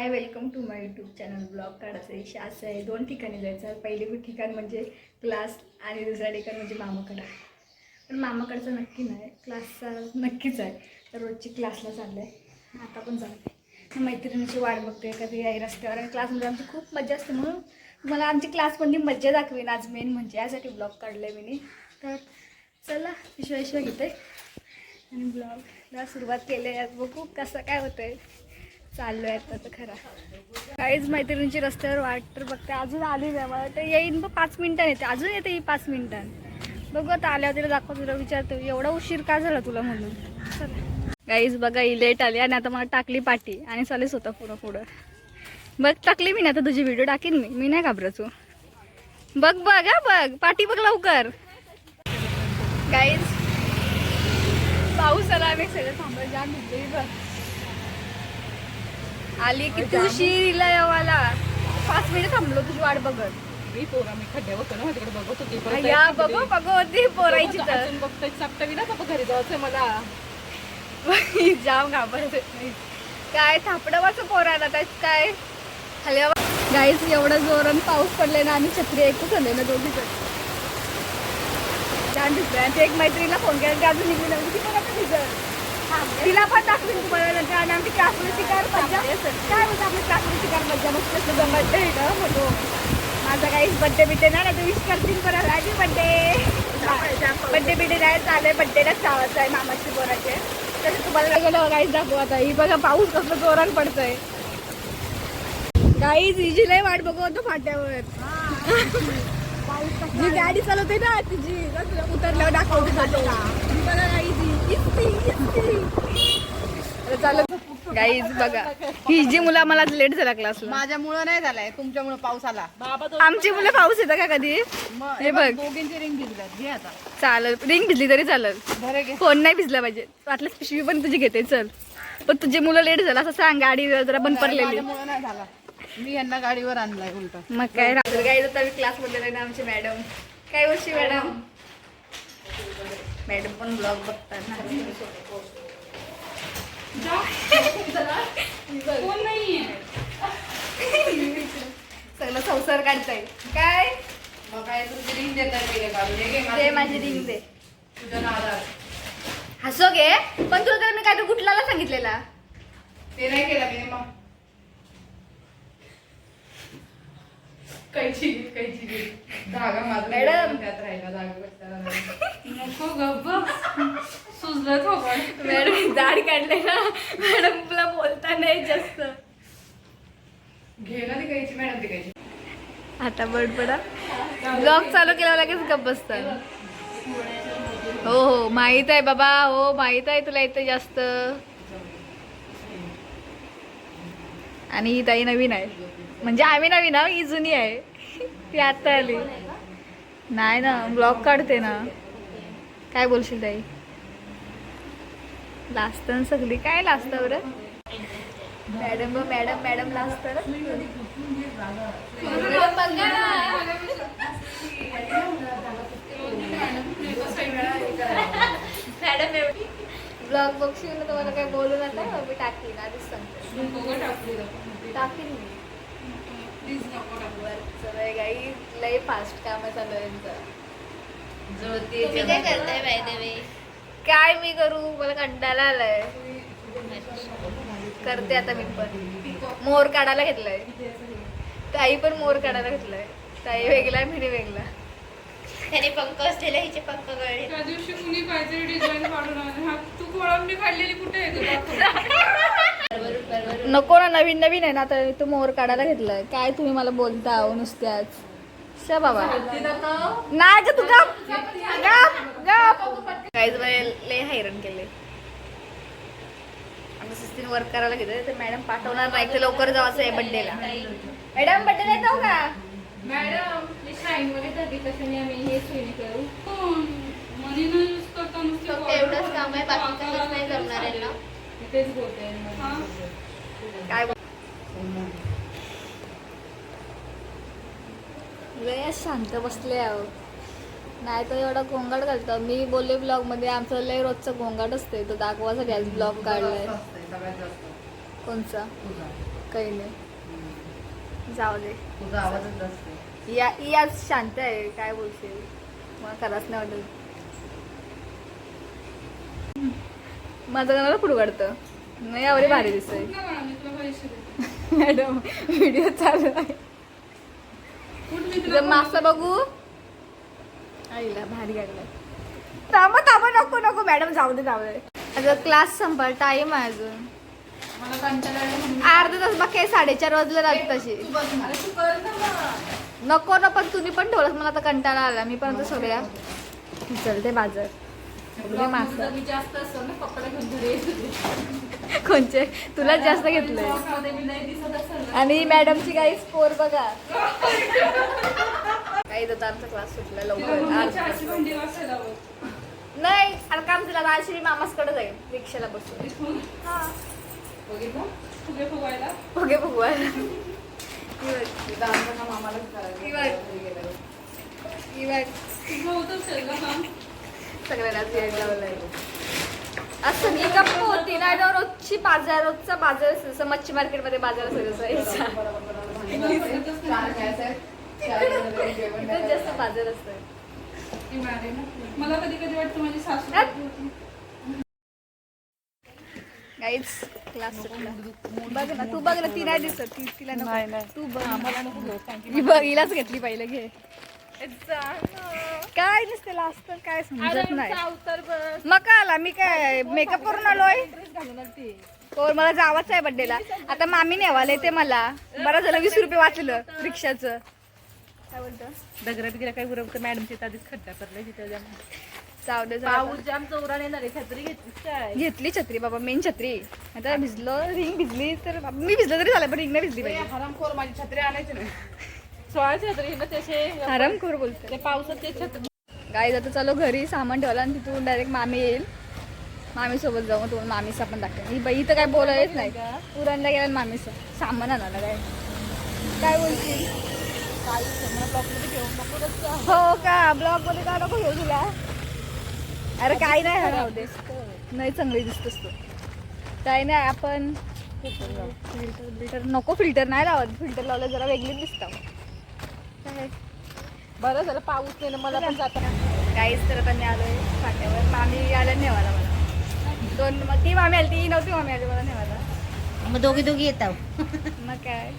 Hi welcome to my YouTube channel vlog काढायचं इच्छा असं आहे दोन ठिकाणी जायचं पहिले ठिकाण म्हणजे क्लास आणि दुसरं ठिकाण म्हणजे मामाकडं. पण मामाकडचं नक्की नाही क्लासचा नक्कीच आहे. तर रोजची क्लासला चाललं आहे आता पण चालते मैत्रिणीची वाट बघते कधी आई रस्त्यावर आणि क्लासमध्ये आमची खूप मजा असते. म्हणून मला आमची क्लासमधली मज्जा दाखवेन आज मेन म्हणजे. यासाठी ब्लॉग काढलं आहे मी. तर चला पिशव्या घेते आणि ब्लॉगला सुरुवात केली आहे. आज बघू कसं काय होतं आहे चाललो आहे आता तर खरा. काहीच मैत्रिणीची रस्त्यावर वाट तर बघते. अजून आली नाही मला. तर येईन बघ पाच मिनिटांनी येते. अजून येते ही पाच मिनिटांनी बघू आता आल्यावर तिला दाखव तुला विचारतो. एवढा उशीर का झाला तुला म्हणून? चला. गाईज बघा ही लेट आली आणि आता मला टाकली पाठी आणि चालेच होतं पुढं पुढं. बघ टाकली मी ना आता तुझी व्हिडिओ टाकीन मी. मी नाही घाबरचू हो. बघ बघ हा बघ. पाठी बघ लवकर. गाईज पाऊस आला आम्ही सगळं थांबत जाम बघ आली किती उशीर येवाला. पाच मिनिट थांबलो तुझी वाट बघत. मी पोरा मी खड्ड्या होतो ना तिकडे बघत होती परत या बघू होती. बघू होती पोरायची तर अजून बघतोय सापटावी ना बाबा घरी जायचंय मला. जाम घाबरत होती. काय त्यात काय? एवढं जोरान पाऊस पडले ना आम्ही छत्री एकच आले ना दोघी जण. छान आणि ते एक मैत्रिणीला फोन केला की अजून निघली नव्हती ती पण आता भिजत तिला पण दाखवीन तुम्हाला नंतर आणि आमची क्लासमध्ये शिकार मज्जा काय होतं आपली क्लासमध्ये शिकार मज्जा मस्त आहे का फोटो माझा काहीच बड्डे बिड्डे नाही ना तू विश करतील परत हॅपी बड्डे बड्डे बिड्डे नाही चालू बड्डेलाच चावायचं आहे मामाची पोराचे तसं तुम्हाला गेलं काहीच दाखवू आता. ही बघा पाऊस कसं जोरात पडतोय. गाईज हिची लय वाट बघू होतो फाट्यावर. जी गाडी चालवते ना तिची उतरल्यावर दाखवते फाट्याला. ही बघा गाईज इस्ती इस्ती चालत गाईज बघा. ही जी मुलं आम्हाला लेट झाला क्लासला माझ्यामुळं नाही झालाय तुमच्यामुळं पाऊस आला. बाबा आमची मुलं पाऊस येतं का कधी? मग हे बघ दोघींची रिंग भिजल्यात घे आता. चालेल. रिंग भिजली तरी चालेल. बरं घे. फोन नाही भिजला पाहिजे. वाटल्यास पिशवी पण तुझी घेते चल. पण तुझी मुलं लेट झाला असं सांग गाडी जरा बंद पडलेली. माझ्यामुळं नाही झाला. मी यांना गाडीवर आणलाय उलट. मग काय राहतो काय आता मी क्लासमध्ये ना आमची मॅडम काय वर्षी मॅडम मॅडम पण ब्लॉग बघतात ना. कोण नाहीये. सगळं संसार काढताय. काय? मग काय तुझी रिंग देतात गेले घे दे माझी रिंग. दे. तुझ्या नादात हसो घे पण तुला तर मी काय कुठला सांगितलेला. ते नाही केलं मी मग. कैची कैची. धागा माझा मॅडम. त्यात राहिला धागा बसला. नको गप्प सुजलं थोबड मॅडम दाढ काढले ना. मॅडम तुला बोलता नाही जास्त. घे ना ती कैची मॅडम ती कैची आता बडबडा. ब्लॉग चालू केल्यावर लगेच गप्प बसतात. हो हो. माहीत आहे बाबा. हो माहीत आहे तुला इथे जास्त. आणि ही ताई नवीन आहे. म्हणजे आम्ही नवीन आहो ही जुनी आहे. ती आता आली. नाही ना ब्लॉग काढते ना. काय बोलशील ताई? लास्ट सगळी. काय लास्ट बरं? मॅडम मॅडम मॅडम ना? मॅडम एवढी. ब्लॉग बघशील ना तुम्हाला काय बोलू नका मी टाकीन आधीच सांगते. टाकीन मी. सगळे काही लय फास्ट काम चालू आहे काय करताय बाय द वे काय मी करू? मला कंटाळा आलाय. करते आता मी पण. मोर काढायला घेतलाय. ताई पण मोर काढायला घेतलाय. ताई वेगळा मी वेगळा. त्याने पंख असलेले हिचे पंख गळले. त्या दिवशी कुणी काहीतरी डिझाईन काढून आले हा तू कोळंबी काढलेली कुठे आहे तुला नको ना नवीन नवीन आहे ना आता तो मोर काढायला घेतलाय. काय तुम्ही मला बोलता अहो नुसत्याच? श बाबा. नाही ग तू गप. गप गप. काहीच लय हैराण केले. आम्ही सिस्टीन वर्क करायला घेतलं तर मॅडम पाठवणार नाही तर लवकर जायचं आहे बड्डेला मॅडम बड्डेला येतो का? मॅडम मी शाईन मध्ये तर कशाने आम्ही हे सोयी करू? फक्त एवढंच काम आहे बाकी काहीच नाही जमणार आहे ना? तेच बोलते. काय बोल- लय शांत बसले आहो. नाही तर एवढा गोंगाट घालतो. मी बोलले ब्लॉगमध्ये आमचं लय रोजचं गोंगाट असते. तो दाखवासाठी आज ब्लॉग काढलाय. कोणचा? काही नाही. जाऊ दे. या ही आज शांत आहे. काय बोलशील? मला करायच नाही वाटत. माझं गाणं पुढं काढतं? नाही आवडे भारी दिसतंय. मॅडम व्हिडिओ चालू आहे. तुझं मासा बघू? आईला भारी काढलाय थांबा थांबा नको नको मॅडम जाऊ दे जाऊ दे. अगं क्लास संपला टाइम आहे अजून. अर्धा तास बाकी साडेचार वाजले राहत तशी. नको ना पण तुम्ही पण ठेवलं मला आता कंटाळा आला. मी पण आता सगळ्या चलते बाजार. मासा जास्त असतो ना कपडे घेऊन घरी येत होते. कोणचे? तुला जास्त घेतलंय ना. आणि मॅडमची काही स्कोर बघा. काही तर आमचा क्लास सुटला लवकर. नाही आता काम तुला मी मामासकडे जाईल रिक्षाला बसून. फुगे फुगवायला. बघे असेल वेळ लावलाय असं मी गप्प होती ना रोजची बाजार रोजचा बाजार असतो. जसं मच्छी मार्केटमध्ये बाजार असेल द्यायचं. जास्त बाजार असतं. मला कधी कधी वाटतं माझी सासू. गाईच क्लास सुटला बघ ना तू बघ ना ती नाही दिसत ती तिला नको तू बघ मला नको ही बघ हिलाच घेतली पहिले घे काय नसते लास्ट काय समजत नाही. मग काय आला? मी काय मेकअप करून आलोय हो मला जावाच आहे बड्डेला आता मामी नेवाले ते मला. बरं झालं वीस रुपये वाचलं रिक्षाचं. काय बोलतं? दगरा बिगरा काही उरवतं मॅडमच्या इथं आधीच खड्डा पडलाय तिथं जाऊन. जाऊ दे जाऊ दे. पाऊस जाम येणार आहे छत्री घेतलीस काय? घेतली छत्री बाबा मेन छत्री. आता भिजलो रिंग भिजली तर मी भिजलं तरी झालं पण रिंग नाही भिजली पाहिजे हरामखोर माझी छत्री आणायची नाही. सोळा छत्री ना त्याचे बोलते. ते पावसात ते छत्री गाई जातो चालू घरी सामान ठेवलं आणि तिथून डायरेक्ट मामी येईल. मामी सोबत जाऊ तुम्हाला मामीचा पण दाखवेन. ही बाई तर काय बोलायच नाही. उरणला गेला मामीचं. सामान आणायला काय? काय बोलशील हो का? ब्लॉगमध्ये का नको घेऊ तुला? अरे काही नाही हराव दे. नाही चांगली दिसतोस तू. काही नाही आपण फिल्टर नको फिल्टर नाही लावत. फिल्टर लावलं जरा वेगळीच दिसतं काय बरं झालं पाऊस नाही ना मला पण जाताना. काहीच तर आता मी आलोय फाट्यावर. मामी आल्या नेवाला मला. दोन मग ती मामी आली ती नव्हती मामी आली मला नेवाला मग दोघी दोघी येत आहो. मग काय?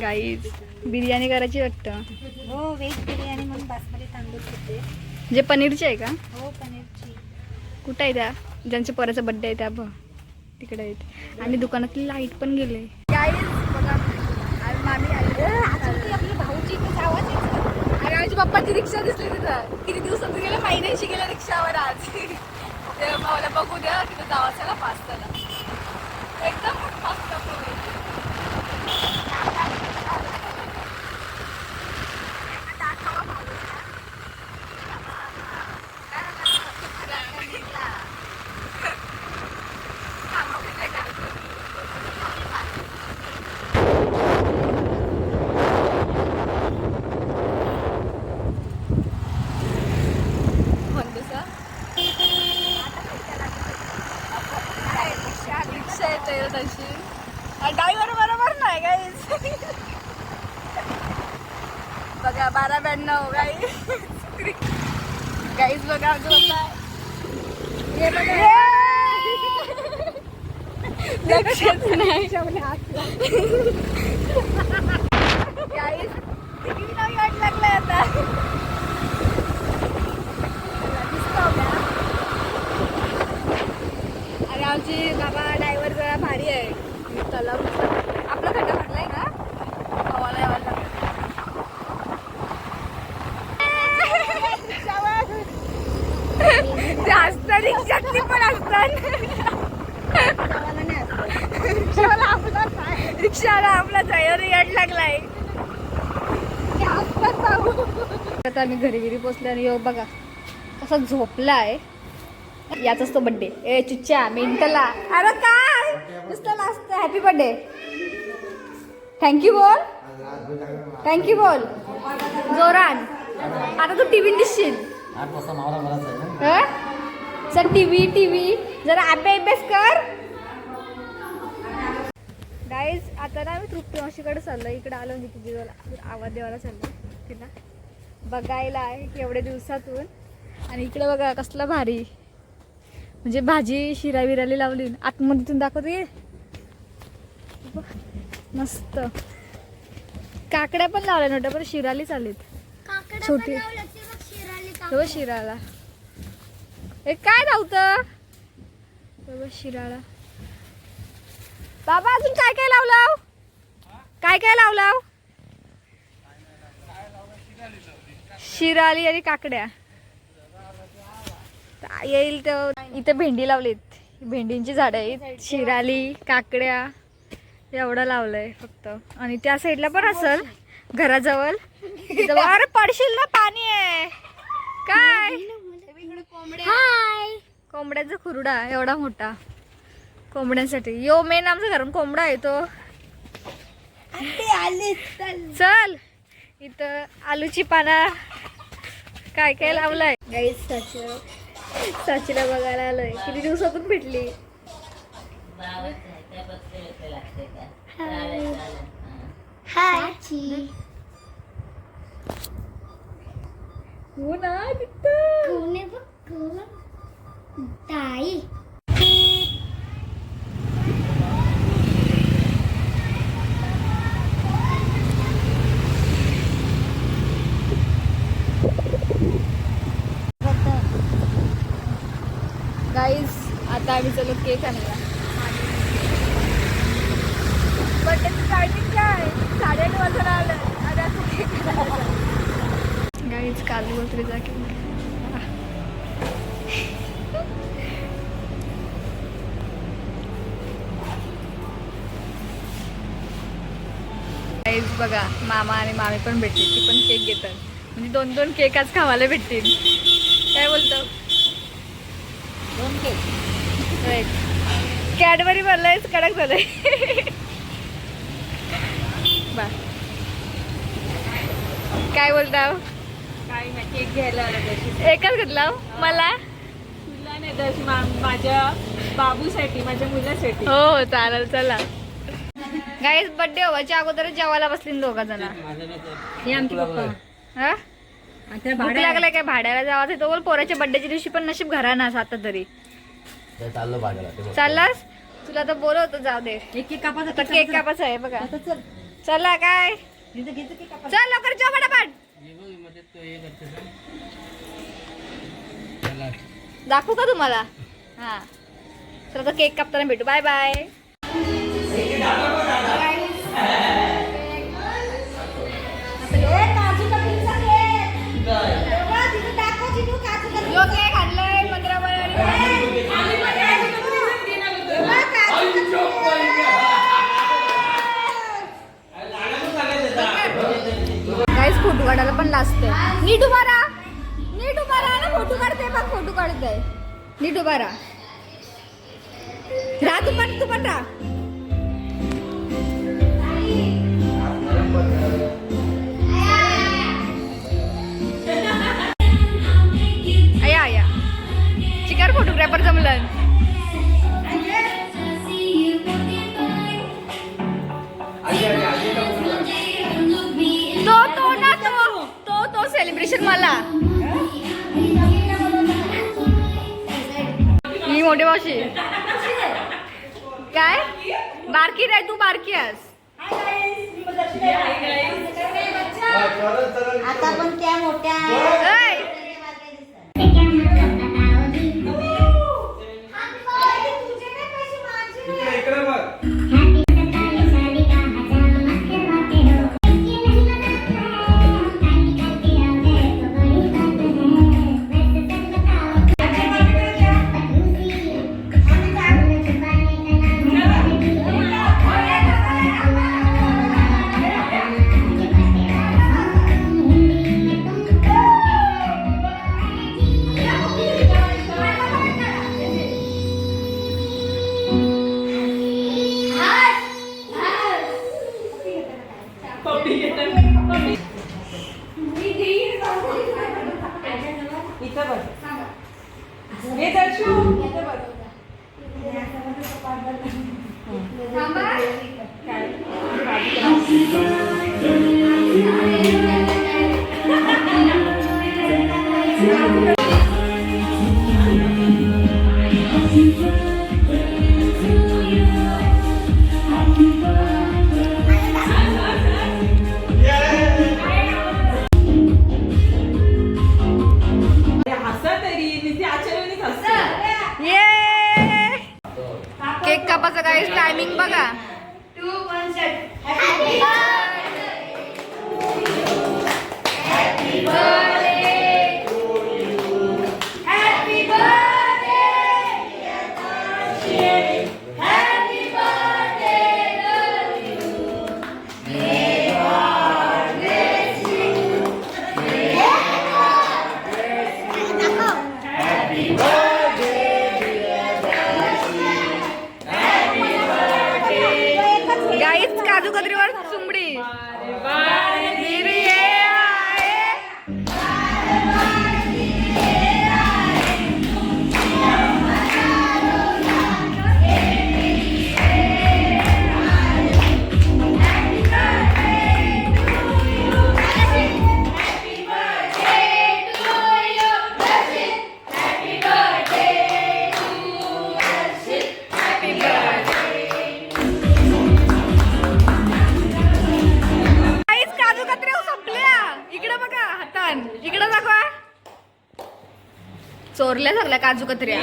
गाईज बिर्याणी करायची वाटतं. हो व्हेज बिर्याणी म्हणून बासमती तांदूळ घेते. जे पनीरची आहे का? हो पनीरची. कुठं आहे त्या? ज्यांच्या पोराचा बड्डे आहे त्या बघ. तिकडे आहेत. आणि दुकानातली लाइट पण गेले. गाईज बघा. आज मामी आली. आमची इथे आवाज येतो अरे माझ्या पप्पाची रिक्षा दिसली तिथं. किती दिवसात गेलं? महिन्याशी गेलं रिक्षावर आज. ते मला बघू द्या तिथं जावाच्याला पाचताला एकदम मस्त. ड्रायव्हर बरोबर नाही काही बघा बारा ब्याण्णव गाई काहीच बघा. अजून नाही गाईज किती नवी वाट लागलाय आता आणि आमची बाबा ड्रायव्हर जरा भारी आहे आपला खड्डा भरलाय का? हवाला यावायला ते असतात रिक्षातली पण असतात रिक्षाला आपला रिक्षावाला याड लागलाय. आता आम्ही घरी घरी पोचले आणि बघा कसा झोपलाय. याचाच तो बड्डे ए चुच्च्या मिंटला अरे काय? नुसतं last happy birthday thank you बोल थँक्यू बोल जोरान आता तू टीव्ही दिसशील. आठ वाजता मावरा भरायचा आहे ना? हं? सर टीव्ही टीव्ही जरा अभ्यास अभ्यास कर. गाईज आता ना मी तृप्ती मावशीकडे चाललो इकडे आलो मी तुझी आवाज देवाला चाललो तिला बघायला आहे एवढ्या दिवसातून. आणि इकडे बघा कसला भारी. म्हणजे भाजी शिरा विराली लावली आतमधून दाखवते. बघ, मस्त. काकड्या पण लावल्या नव्हत्या पण शिराली चालेत छोटी. हो शिराला. हे काय धावतं बाबा शिराळा बाबा अजून काय काय लावलाव काय काय लावलाव शिराली आणि काकड्या. येईल तर इथे भेंडी लावलीत. भेंडींची झाडं आहेत. शिराली काकड्या. एवढं लावलंय फक्त. आणि त्या साईडला पण असल घराजवळ. अरे पडशील ना पाणी आहे. काय? हाय कोंबड्याचा खुरडा एवढा मोठा. कोंबड्यांसाठी. यो मेन आमचं घरून कोंबडा आहे तो. चल. इथं आलूची पाना काय काय लावलंय? साचीला बघायला आलोय. किती दिवसातून भेटली? हो ना तिथं? गाईज आता आम्ही चलो केक आणायला बर्थडेचं टायमिंग काय साडेआठ वाजता आलं आणि आता केक काजू बकरीचा केक गाईज बघा मामा आणि मामी पण भेटतील. ती पण केक घेतात. म्हणजे दोन दोन केक आज खावायला भेटतील. काय बोलतो? दोन केक. कॅडबरी भरलंय कडक झालंय. बा. काय बोलता? काय नाही केक घ्यायला आला एकच घेतला? मला? तुला नाही माझ्या बाबूसाठी माझ्या मुलासाठी. हो हो चालेल चला. गाईज बर्थडे व्हायच्या अगोदर जेवायला बसली दोघा जण. हे आमचे पप्पा. हा? भूक लागलाय काय? भाड्याला जावा तो बोल पोराच्या बर्थडेच्या दिवशी पण नशीब घरा ना आता तरी. चाललास? तुला तर बोलवतो जाऊ दे. एक एक कापाचा आता केक कापाचा आहे बघा. चल. चला काय? चल लवकर जेव फटाफट. दाखवू का तुम्हाला? हा. तर आता केक कापताना भेटू. Bye bye. फोटो असते. नीट उभा राहा. नीट उभा राहा ना फोटो काढते बघ फोटो काढते नीट उभा राहा. राहा तू पण तू पण राहा फोटोग्राफर जमलं. सेलिब्रेशन मला? ही मोठी मावशी. काय? बारकी नाही तू बारकी आहेस. आता पण त्या मोठ्या केक कापाचा काही टायमिंग बघा. गाईच Viva! काजू कतऱ्या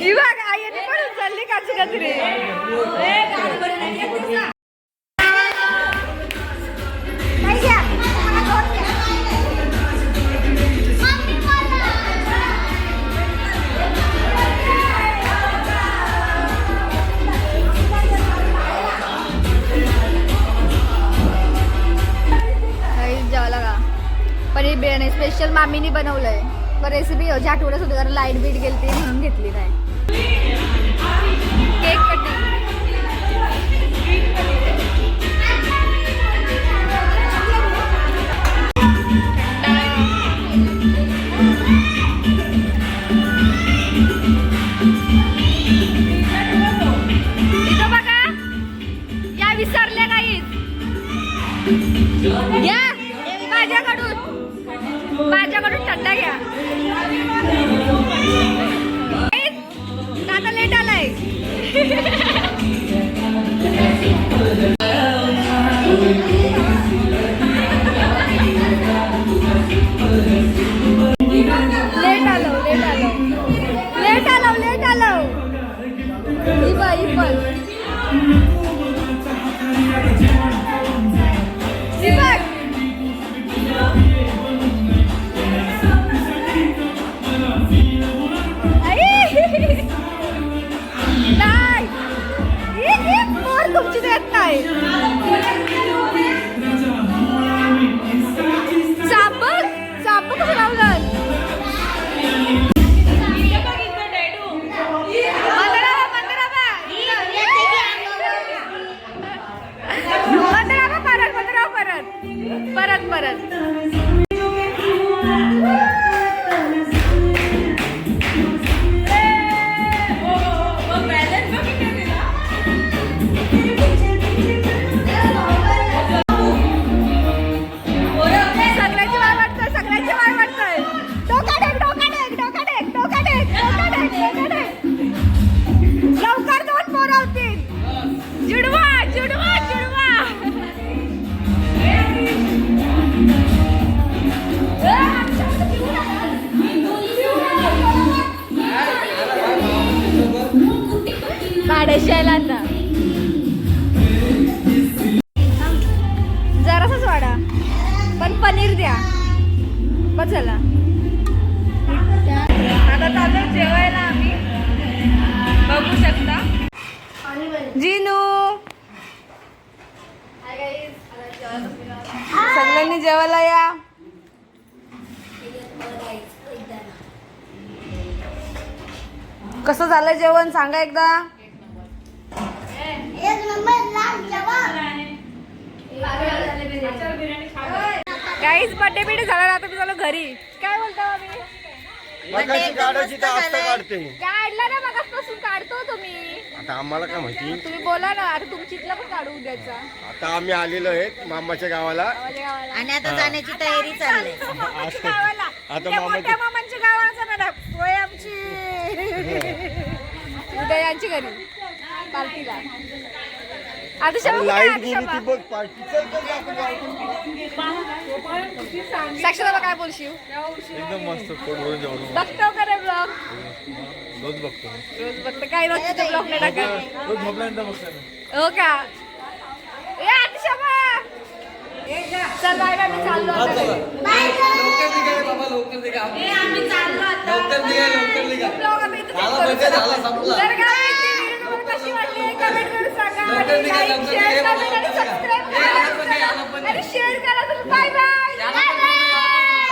ही बघ आईने पण उचलली काजू कतरी. स्पेशल मामीनी बनवलंय. पण रेसिपी ह्याच्या आठवड्यात होती कारण लाइट बीट गेली ती म्हणून घेतली नाही. ही पनीर द्या. बस झाला आता चालू जेवायला आम्ही. बघू शकता. जिनू. सगळ्यांनी जेवायला या. कसं झालं जेवण? सांगा एकदा. काहीच बड्डे बिडे झाला आता मी झालो घरी. काय बोलता आम्ही मगाशी काढायची तर आता काढते. काढला ना मगासपासून काढतो तुम्ही. आता आम्हाला काय माहिती? तुम्ही बोला ना आता पण काढू उद्याचा. आता आम्ही आलेलो आहेत मामाच्या गावाला. गावाला. आणि आता जाण्याची तयारी चालली. मामाच्या गावाला. आता त्या मामाची मोठ्या मामांच्या गावाचा मॅडम होय आमची. उदयांची घरी पार्टीला आता शेवट कुठे आहे लाइट आता गेली? ती बघ पार्टी. साक्षरता काय बोलशील? एकदम मस्त पोट भरून जेवण बघतो का रे ब्लॉग रोज बघतो रोज बघतो. काय रोज तुझ्या ब्लॉग नाही टाकत? रोज झोपल्यानंतर बघतो. हो का? ए आतिशा चल बाय बाय मी चाललो आता. घरी. लवकर निघा बाबा लवकर निघा. लवकर निघा लवकर निघा. ब्लॉग आता इथं. झाला संपला तर काय माहिती, व्हिडिओ तुम्हाला कशी वाटली कमेंट करून लवकर लवकर subscribe ए, करा. पण पण करा तर बाय बाय याला पण दे, याला पण दे.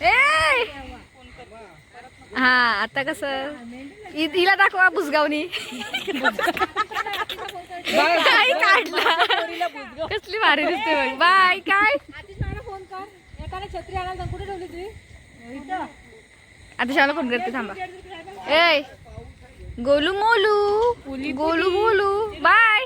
ए हा आता कसं? इ- हिला दाखवा बुसगावनी काय काढला? कसली भारी दिसते बघ. बाय काय? आता शाला फोन करते थांबा. ए गोलू मोलू गोलू मोलू बाय.